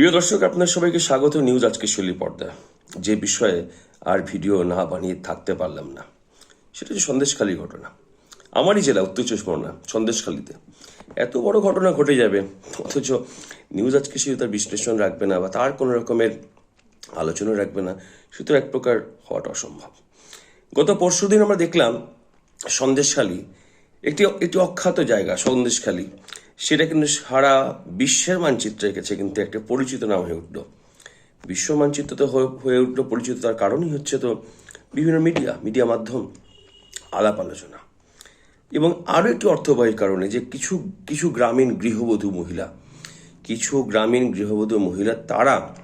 প্রিয় দর্শক আপনার সবাইকে স্বাগত নিউজ আজকে শৈলী পর্দা। যে বিষয়ে আর ভিডিও না বানিয়ে থাকতে পারলাম না, সেটা হচ্ছে সন্দেশখালী ঘটনা। আমারই জেলা, উত্তর চব্বিশ পরগনা, সন্দেশখালীতে। এত বড় ঘটনা ঘটে যাবে, অথচ নিউজ আজকে সে তার বিশ্লেষণ রাখবে না বা তার কোনো রকমের আলোচনা রাখবে না, সুতরাং এক প্রকার হওয়াটা অসম্ভব। গত পরশুদিন আমরা দেখলাম সন্দেশখালী একটি একটি অখ্যাত জায়গা, সন্দেশখালী। সেটা কিন্তু সারা বিশ্বের মানচিত্রে গেছে কিন্তু একটা পরিচিত নাম হয়ে উঠল। বিশ্ব মানচিত্র তো হয়ে উঠল পরিচিত তার কারণই হচ্ছে তো বিভিন্ন মিডিয়া মিডিয়া মাধ্যম, আলাপ আলোচনা। এবং আরও একটি অর্থবহী কারণে যে কিছু কিছু গ্রামীণ গৃহবধূ মহিলা, কিছু গ্রামীণ গৃহবধূ মহিলা, তারা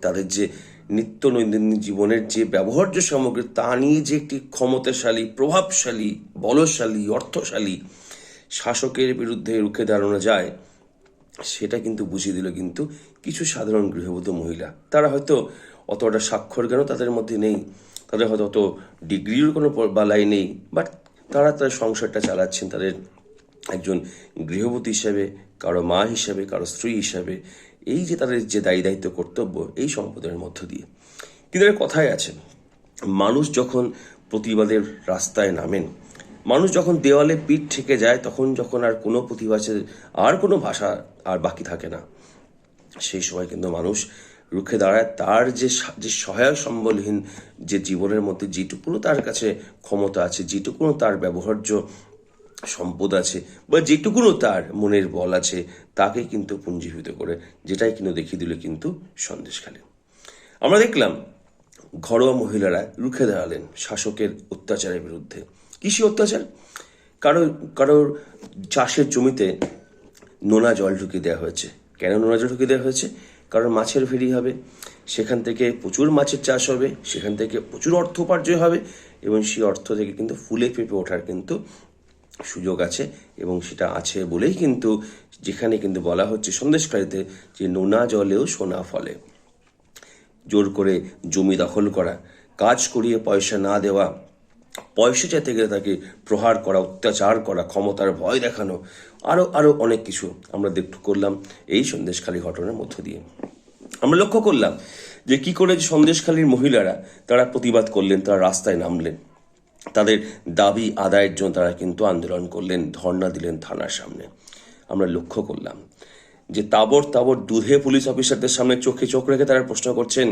তাদের যে নিত্য নৈনন্দিন জীবনের যে ব্যবহার্য সামগ্রী, তা নিয়ে যে একটি ক্ষমতাশালী, প্রভাবশালী, বলশালী, অর্থশালী শাসকের বিরুদ্ধে রুখে দাঁড়ানো যায়, সেটা কিন্তু বুঝিয়ে দিল কিন্তু কিছু সাধারণ গৃহবধূ মহিলা। তারা হয়তো অতটা স্বাক্ষর জ্ঞানও তাদের মধ্যে নেই, তাদের হয়তো অত ডিগ্রির কোনো বালাই নেই, বাট তারা তাদের সংসারটা চালাচ্ছেন, তাদের একজন গৃহবতী হিসাবে, কারও মা হিসাবে, কারও স্ত্রী হিসাবে এই যে তাদের যে দায়ী দায়িত্ব কর্তব্য, এই সম্পদের মধ্য দিয়ে। কিন্তু এর কথাই আছে মানুষ যখন প্রতিবাদের রাস্তায় নামেন, মানুষ যখন দেওয়ালে পিঠ থেকে যায়, তখন যখন আর কোনো প্রতিবাদের আর কোনো ভাষা আর বাকি থাকে না। সেই সময় কিন্তু মানুষ রুখে দাঁড়ায়, তার যে যে সহায়ক সম্বলহীন যে জীবনের মধ্যে যেটুকুনো তার কাছে ক্ষমতা আছে, যেটুকুনো তার ব্যবহার্য সম্পদ আছে, বা যেটুকুনো তার মনের বল আছে তাকে কিন্তু পুঞ্জীভূত করে, যেটাই কিন্তু দেখিয়ে দিল কিন্তু সন্দেশখালী। আমরা দেখলাম, ঘরোয়া মহিলারা রুখে দাঁড়ালেন শাসকের অত্যাচারের বিরুদ্ধে। কৃষি অত্যাচার? কারও, কারোর চাষের জমিতে নোনা জল ঢুকিয়ে দেওয়া হয়েছে। কেন নোনা জল ঢুকিয়ে দেওয়া হয়েছে? কারণ মাছের ফেরি হবে, সেখান থেকে প্রচুর মাছের চাষ হবে, সেখান থেকে প্রচুর অর্থ উপার্জন হবে, এবং সেই অর্থ থেকে কিন্তু ফুলে ফেঁপে ওঠার কিন্তু সুযোগ আছে এবং সেটা আছে বলেই কিন্তু যেখানে কিন্তু বলা হচ্ছে সন্দেশকারীতে যে নোনা জলেও সোনা ফলে। জোর করে জমি দখল করা, কাজ করিয়ে পয়সা না দেওয়া, পয়সা চাইতে গেলে তাকে প্রহার করা, অত্যাচার করা, ক্ষমতার ভয় দেখানো আরও আরও অনেক কিছু আমরা দেখ করলাম এই সন্দেশখালী ঘটনার মধ্য দিয়ে। আমরা লক্ষ্য করলাম যে কি করে যে সন্দেশখালীর মহিলারা তারা প্রতিবাদ করলেন, তারা রাস্তায় নামলেন। তাদের দাবি আদায়ের জন্য তারা কিন্তু আন্দোলন করলেন, ধর্ণা দিলেন থানার সামনে। আমরা লক্ষ্য করলাম যে তাবর তাবর দুধে পুলিশ অফিসারদের সামনে চোখে চোখ রেখে তারা প্রশ্ন করছেন,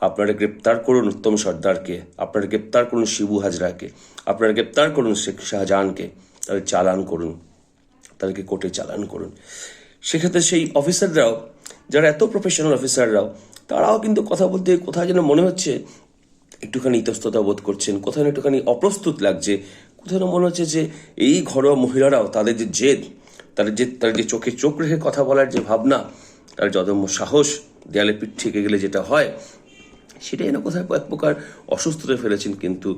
আপনারা গ্রেপ্তার করুন উত্তম সর্দারকে, আপনারা গ্রেপ্তার করুন শিবু হাজরাকে, আপনারা গ্রেপ্তার করুন শেখ শাহজাহানকে, তাদের চালান করুন, তাদেরকে কোর্টে চালান করুন। সেক্ষেত্রে সেই অফিসাররাও, যারা এত প্রফেশনাল অফিসাররাও, তারাও কিন্তু কথা বলতে কোথায় যেন মনে হচ্ছে একটুখানি ইতস্ততা বোধ করছেন, কোথাও একটুখানি অপ্রস্তুত লাগছে, কোথাও মনে হচ্ছে যে এই ঘরোয়া মহিলারাও তাদের যে জেদ, তাদের যে তাদের যে চোখে চোখ রেখে কথা বলার যে ভাবনা, তার যদম্য সাহস, দেয়ালে পিঠ থেকে গেলে যেটা হয়, সেটাই না কোথায় এক প্রকার অসুস্থতা ফেলেছেন কিন্তু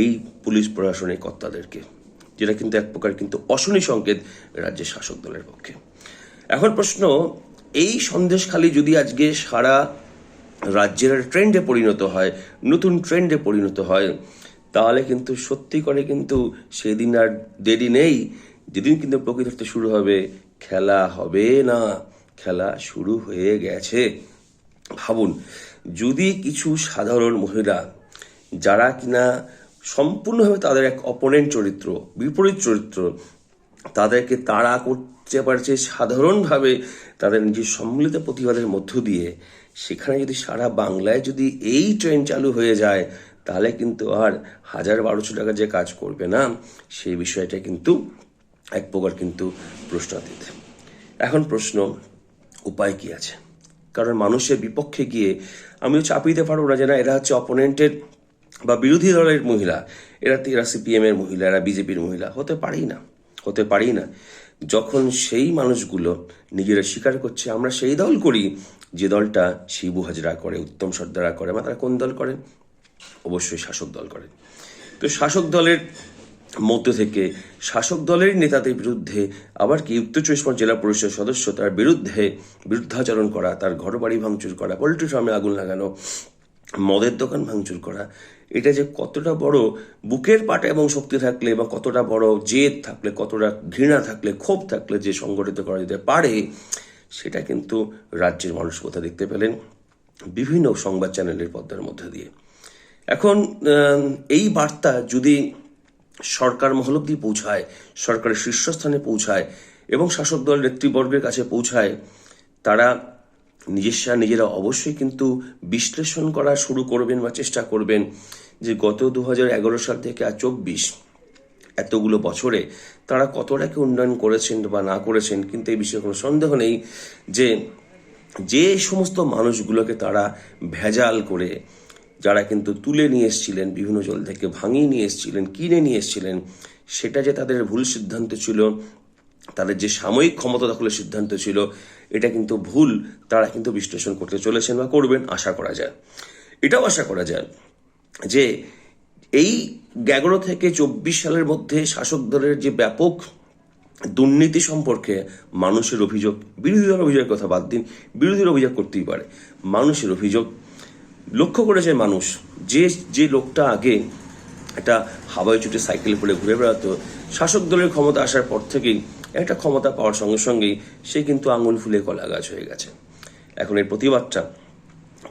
এই পুলিশ প্রশাসনের কর্তাদেরকে, যেটা কিন্তু এক প্রকার কিন্তু অশনি সংকেত রাজ্যের শাসক দলের পক্ষে। এখন প্রশ্ন, এই সন্দেশখালী যদি আজকে সারা রাজ্যের ট্রেন্ডে পরিণত হয়, নতুন ট্রেন্ডে পরিণত হয়। তাহলে কিন্তু সত্যি করে কিন্তু সেদিন আর দেরি নেই। যেদিন কিন্তু প্রকৃত শুরু হবে, খেলা হবে না। খেলা শুরু হয়ে গেছে। ভাবুন, যদি কিছু সাধারণ মহিলা যারা কিনা সম্পূর্ণভাবে তাদের এক অপোনেন্ট চরিত্র, বিপরীত চরিত্র, তাদেরকে তাড়া করতে পারছে সাধারণভাবে তাদের নিজের সম্মিলিত প্রতিবাদের মধ্য দিয়ে, সেখানে যদি সারা বাংলায় যদি এই ট্রেন চালু হয়ে যায়, তাহলে কিন্তু আর হাজার বারোশো টাকা যে কাজ করবে না সেই বিষয়টা কিন্তু এক প্রকার কিন্তু প্রশ্নাতীত। এখন প্রশ্ন, উপায় কি আছে? কারণ মানুষের বিপক্ষে গিয়ে আমিও চাপিয়ে দিতে পারব না যে না, এরা হচ্ছে অপোনেন্টের বা বিরোধী দলের মহিলা, এরা এরা সিপিএম এর মহিলা, এরা বিজেপির মহিলা, হতে পারেই না, হতে পারেই না। যখন সেই মানুষগুলো নিজেরা স্বীকার করছে, আমরা সেই দল করি যে দলটা শিবু হাজরা করে, উত্তম সর্দারা করে, বা তারা কোন দল করেন অবশ্যই শাসক দল করেন তো শাসক দলের মধ্য থেকে শাসক দলের নেতাদের বিরুদ্ধে আবার কি উত্তর চব্বিশ পরগনা জেলা পরিষদ সদস্য তার বিরুদ্ধে বিরুদ্ধাচরণ করা, তার ঘর বাড়ি ভাঙচুর করা, পোল্ট্রি ফার্মে আগুন লাগানো মদের দোকান ভাঙচুর করা, এটা যে কতটা বড় বুকের পাটা এবং শক্তি থাকলে বা কতটা বড় জেদ থাকলে, কতটা ঘৃণা থাকলে, ক্ষোভ থাকলে যে সংগঠিত করা যেতে পারে, সেটা কিন্তু রাজ্যের মানুষ কোথায় দেখতে পেলেন? বিভিন্ন সংবাদ চ্যানেলের পর্দার মধ্যে দিয়ে। এখন এই বার্তা যদি সরকার মহল অব্দি পৌঁছায়, সরকারের শীর্ষস্থানে পৌঁছায় এবং শাসক দল নেতৃবর্গের কাছে পৌঁছায়, তারা নিজস্ব নিজেরা অবশ্যই কিন্তু বিশ্লেষণ করা শুরু করবেন বা চেষ্টা করবেন যে গত দু হাজার এগারো সাল থেকে আর চব্বিশ এতগুলো বছরে তারা কতটা কি উন্নয়ন করেছেন বা না করেছেন কিন্তু এই বিষয়ে কোনো সন্দেহ নেই যে যে সমস্ত মানুষগুলোকে তারা ভেজাল করে যারা কিন্তু তুলে নিয়ে এসেছিলেন, বিভিন্ন জল থেকে ভাঙিয়ে নিয়ে এসেছিলেন, কিনে নিয়ে এসেছিলেন, সেটা যে তাদের ভুল সিদ্ধান্ত ছিল তাদের যে সাময়িক ক্ষমতা দখলের সিদ্ধান্ত ছিল, এটা কিন্তু ভুল, তারা কিন্তু বিশ্লেষণ করতে চলেছেন বা করবেন, আশা করা যায়। এটাও আশা করা যায় যে এই এগারো থেকে চব্বিশ সালের মধ্যে শাসক দলের যে ব্যাপক দুর্নীতি সম্পর্কে মানুষের অভিযোগ, বিরোধী দলের অভিযোগের কথা বাদ দিন বিরোধীর অভিযোগ করতেই পারে। মানুষের অভিযোগ। লক্ষ্য করেছে মানুষ, যে যে লোকটা আগে একটা হাওয়াই চুটে সাইকেল করে ঘুরে বেড়াতো, শাসক দলের ক্ষমতা আসার পর থেকেই একটা ক্ষমতা পাওয়ার সঙ্গে সঙ্গেই সে কিন্তু আঙুল ফুলে কলা গাছ হয়ে গেছে। এখন এর প্রতিবাদটা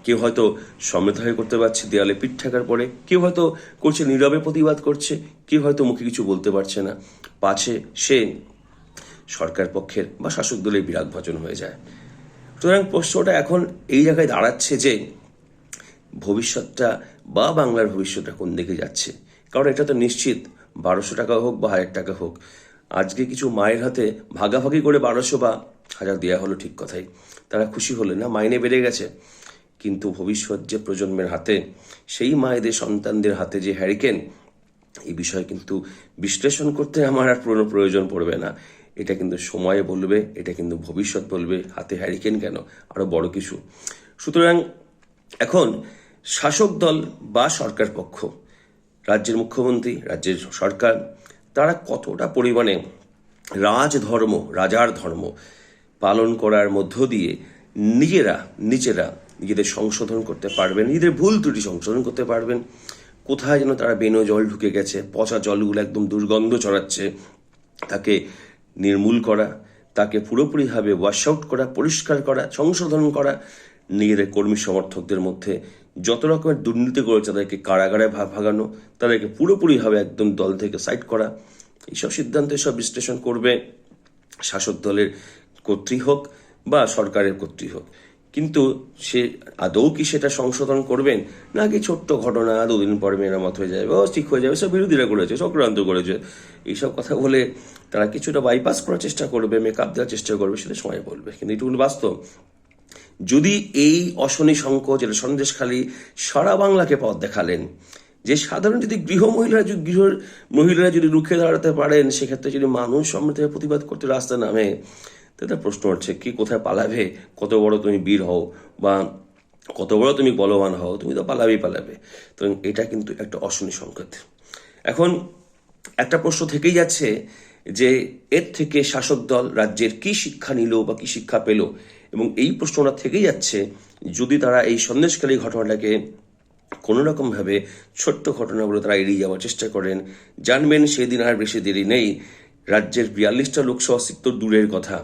কেউ হয়তো সমৃদ্ধ হয়ে করতে পারছে, দেয়ালে পিঠ ঠেকার পরে, কেউ হয়তো করছে, নীরবে প্রতিবাদ করছে, কেউ হয়তো মুখে কিছু বলতে পারছে না। পাছে সে সরকার পক্ষের বা শাসক দলের বিরাগ ভজন হয়ে যায়। সুতরাং প্রশ্নটা এখন এই জায়গায় দাঁড়াচ্ছে যে ভবিষ্যৎটা বা বাংলার ভবিষ্যৎটা কোন দিকে যাচ্ছে? কারণ এটা তো নিশ্চিত, বারোশো টাকা হোক বা হাজার টাকা হোক আজকে কিছু মায়ের হাতে ভাগাভাগি করে বারোশো বা হাজার দেওয়া হলো ঠিক কথাই। তারা খুশি হলে না, মাইনে বেড়ে গেছে। কিন্তু ভবিষ্যৎ যে প্রজন্মের হাতে, সেই মায়েদের সন্তানদের হাতে যে হ্যারিকেন এই বিষয়ে কিন্তু বিশ্লেষণ করতে আমার আর পুরনো প্রয়োজন পড়বে না। এটা কিন্তু সময়ে বলবে, এটা কিন্তু ভবিষ্যৎ বলবে, হাতে হ্যারিকেন কেন? আরও বড় কিছু। সুতরাং এখন শাসক দল বা সরকার পক্ষ, রাজ্যের মুখ্যমন্ত্রী, রাজ্যের সরকার তারা কতটা পরিমাণে রাজধর্ম, রাজার ধর্ম পালন করার মধ্য দিয়ে নিজেরা নিজেরা নিজেদের সংশোধন করতে পারবেন, নিজেদের ভুল ত্রুটি সংশোধন করতে পারবেন। কোথায় যেন তারা বেনো জল ঢুকে গেছে, পচা জলগুলো একদম দুর্গন্ধ ছড়াচ্ছে। তাকে নির্মূল করা, তাকে পুরোপুরিভাবে ওয়াশ আউট করা, পরিষ্কার করা, সংশোধন করা, নিজেদের কর্মী সমর্থকদের মধ্যে যত রকমের দুর্নীতি করেছে তাদেরকে কারাগারে ভাগানো, তাদেরকে পুরোপুরিভাবে একদম দল থেকে সাইড করা, এইসব সিদ্ধান্ত এসব বিশ্লেষণ করবে শাসক দলের কর্তৃ হোক বা সরকারের কর্তৃ হোক। কিন্তু সে আদৌ কি সেটা সংশোধন করবেন? নাকি ছোট্ট ঘটনা, দুদিন পরে মেরামত হয়ে যাবে, ও ঠিক হয়ে যাবে, সব বিরোধীরা করেছে চক্রান্ত করেছে। এইসব কথা বলে তারা কিছুটা বাইপাস করার চেষ্টা করবে মেকআপ দেওয়ার চেষ্টা করবে, সেটা সময় বলবে। কিন্তু এটুকু বাস্তব। যদি এই অশনি সংকোচ এটা সন্দেশখালী সারা বাংলাকে পথ দেখালেন, যে সাধারণ যদি গৃহ মহিলারা যদি, গৃহ মহিলারা যদি রুখে দাঁড়াতে পারেন, সেক্ষেত্রে যদি মানুষ সমৃদ্ধ প্রতিবাদ করতে রাস্তা নামে, তাহলে প্রশ্ন হচ্ছে কি কোথায় পালাবে? কত বড় তুমি বীর হও বা কত বড় তুমি বলবান হও? তুমি তো পালাবেই পালাবে। তো এটা কিন্তু একটা অশনি সংকেত। এখন একটা প্রশ্ন থেকেই যাচ্ছে যে, এর থেকে শাসক দল রাজ্যের কি শিক্ষা নিল বা কি শিক্ষা পেল? এবং এই প্রশ্নটা থেকেই যাচ্ছে, যদি তারা এই সন্দেশকালী ঘটনাটাকে কোনো রকম ভাবে ছোট্ট ঘটনাগুলো তারা এড়িয়ে যাওয়ার চেষ্টা করেন, জানবেন সেদিন আর বেশি দেরি নেই। রাজ্যের বিয়াল্লিশটা লোকসভা সিট তো দূরের কথা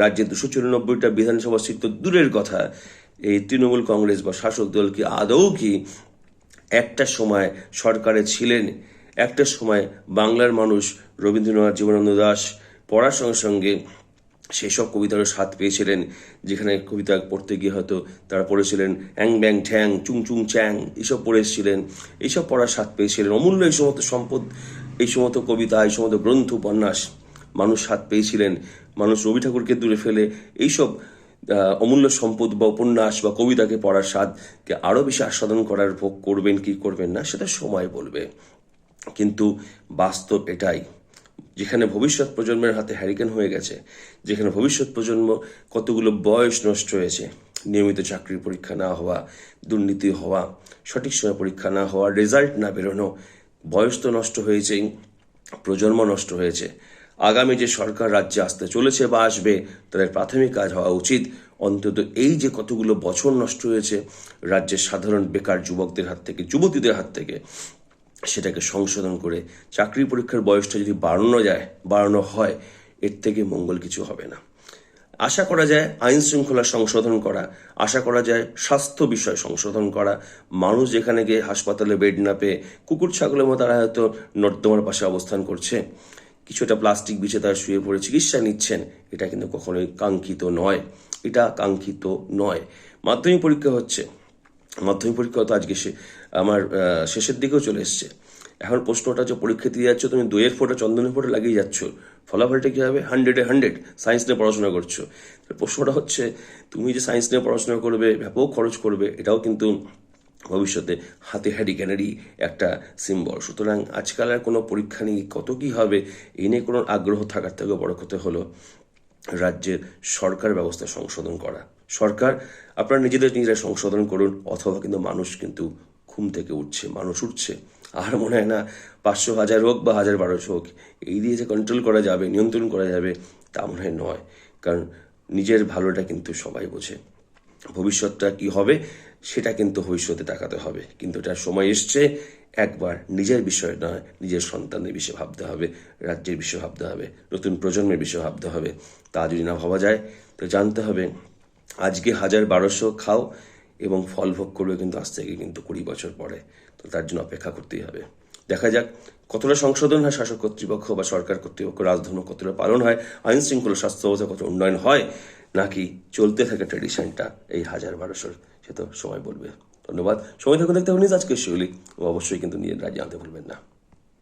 রাজ্যের দুশো চুরানব্বইটা বিধানসভা সিট তো দূরের কথা। এই তৃণমূল কংগ্রেস বা শাসক দল কি আদৌ কি একটা সময় সরকারে ছিলেন? একটা সময় বাংলার মানুষ রবীন্দ্রনাথ জীবনানন্দ দাস পড়ার সঙ্গে সঙ্গে সেসব কবিতারও স্বাদ পেয়েছিলেন, যেখানে কবিতা পড়তে গিয়ে হয়তো তারা পড়েছিলেন, অ্যাং ব্যাং ঠ্যাং, চুং চুং চ্যাং এইসব এসেছিলেন। এইসব পড়ার স্বাদ পেয়েছিলেন। অমূল্য এই সমস্ত সম্পদ, এই সমস্ত কবিতা, এই সমস্ত গ্রন্থ, উপন্যাস মানুষ স্বাদ পেয়েছিলেন। মানুষ রবি ঠাকুরকে দূরে ফেলে এইসব অমূল্য সম্পদ বা উপন্যাস বা কবিতাকে পড়ার স্বাদকে আরও বেশি আস্বাদন করার ভোগ করবেন, কি করবেন না, সেটা সময় বলবে। কিন্তু বাস্তব এটাই। যেখানে ভবিষ্যৎ প্রজন্মের হাতে হ্যারিকেন হয়ে গেছে, যেখানে ভবিষ্যৎ প্রজন্ম কতগুলো বয়স নষ্ট হয়েছে, নিয়মিত চাকরির পরীক্ষা না হওয়া, দুর্নীতি হওয়া, সঠিক সময় পরীক্ষা না হওয়া রেজাল্ট না বেরোনো, বয়স তো নষ্ট হয়েছেই, প্রজন্ম নষ্ট হয়েছে। আগামী যে সরকার রাজ্যে আসতে চলেছে বা আসবে, তাদের প্রাথমিক কাজ হওয়া উচিত। অন্তত এই যে কতগুলো বছর নষ্ট হয়েছে, রাজ্যের সাধারণ বেকার যুবকদের হাত থেকে, যুবতীদের হাত থেকে সেটাকে সংশোধন করে চাকরি পরীক্ষার বয়সটা যদি বাড়ানো যায়, বাড়ানো হয়, এর থেকে মঙ্গল কিছু হবে না। আশা করা যায় আইন শৃঙ্খলা সংশোধন করা, আশা করা যায় স্বাস্থ্য বিষয় সংশোধন করা, মানুষ যেখানে গিয়ে হাসপাতালে বেড না পেয়ে কুকুর ছাগলের মতো তারা হয়তো নর্দমার পাশে অবস্থান করছে, কিছুটা প্লাস্টিক বিছে তারা শুয়ে পড়ে, চিকিৎসা নিচ্ছেন, এটা কিন্তু কখনোই কাঙ্ক্ষিত নয়। এটা কাঙ্ক্ষিত নয়। মাধ্যমিক পরীক্ষা হচ্ছে। মাধ্যমিক পরীক্ষা তো আজকে সে আমার শেষের দিকেও চলে এসছে। এখন প্রশ্নটা যে পরীক্ষা দিয়ে যাচ্ছ, তুমি দইয়ের ফোঁটা, চন্দনের ফোঁটা লাগিয়ে যাচ্ছ। ফলাফলটা কী হবে? হান্ড্রেডে হান্ড্রেড সায়েন্স নিয়ে পড়াশোনা করছ। প্রশ্নটা হচ্ছে, তুমি যে সায়েন্স নিয়ে পড়াশোনা করবে, ব্যাপক খরচ করবে, এটাও কিন্তু ভবিষ্যতে হাতে হ্যারিকেনেরই একটা সিম্বল সুতরাং আজকাল আর কোনো পরীক্ষা নিয়ে কত কী হবে এই নিয়ে কোনো আগ্রহ থাকার থেকে বড় কথা হলো, রাজ্যের সরকার ব্যবস্থা সংশোধন করা। সরকার আপনারা নিজেদের নিজেরা সংশোধন করুন, অথবা কিন্তু মানুষ কিন্তু ঘুম থেকে উঠছে, মানুষ উঠছে। আর মনে হয় না, পাঁচশো হাজার হোক বা হাজার বারোশো হোক, এই দিয়ে যে কন্ট্রোল করা যাবে, নিয়ন্ত্রণ করা যাবে, তা মনে হয় নয়। কারণ নিজের ভালোটা কিন্তু সবাই বোঝে। ভবিষ্যৎটা কি হবে, সেটা কিন্তু ভবিষ্যতে তাকাতে হবে। কিন্তু এটা সময় এসছে, একবার নিজের বিষয় নয়, নিজের সন্তানের বিষয়ে ভাবতে হবে, রাজ্যের বিষয়ে ভাবতে হবে, নতুন প্রজন্মের বিষয়ে ভাবতে হবে। তা যদি না ভাবা যায় তো জানতে হবে আজকে হাজার বারোশো খাও এবং ফল ভোগ করবে কিন্তু আজ থেকে কিন্তু কুড়ি বছর পরে। তো তার জন্য অপেক্ষা করতেই হবে। দেখা যাক কতটা সংশোধন হয় শাসক কর্তৃপক্ষ বা সরকার কর্তৃপক্ষ, রাজধর্ম কতটা পালন হয় আইন শৃঙ্খলা স্বাস্থ্য ব্যবস্থা কত উন্নয়ন হয়, নাকি চলতে থাকে ট্রেডিশনটা এই হাজার বারোশোর সে তো সময় বলবে। ধন্যবাদ। সময় থাকুন দেখতে নিজ আজকে শিউলি। অবশ্যই কিন্তু নিজের রাজ্যে আনতে ভুলবেন না।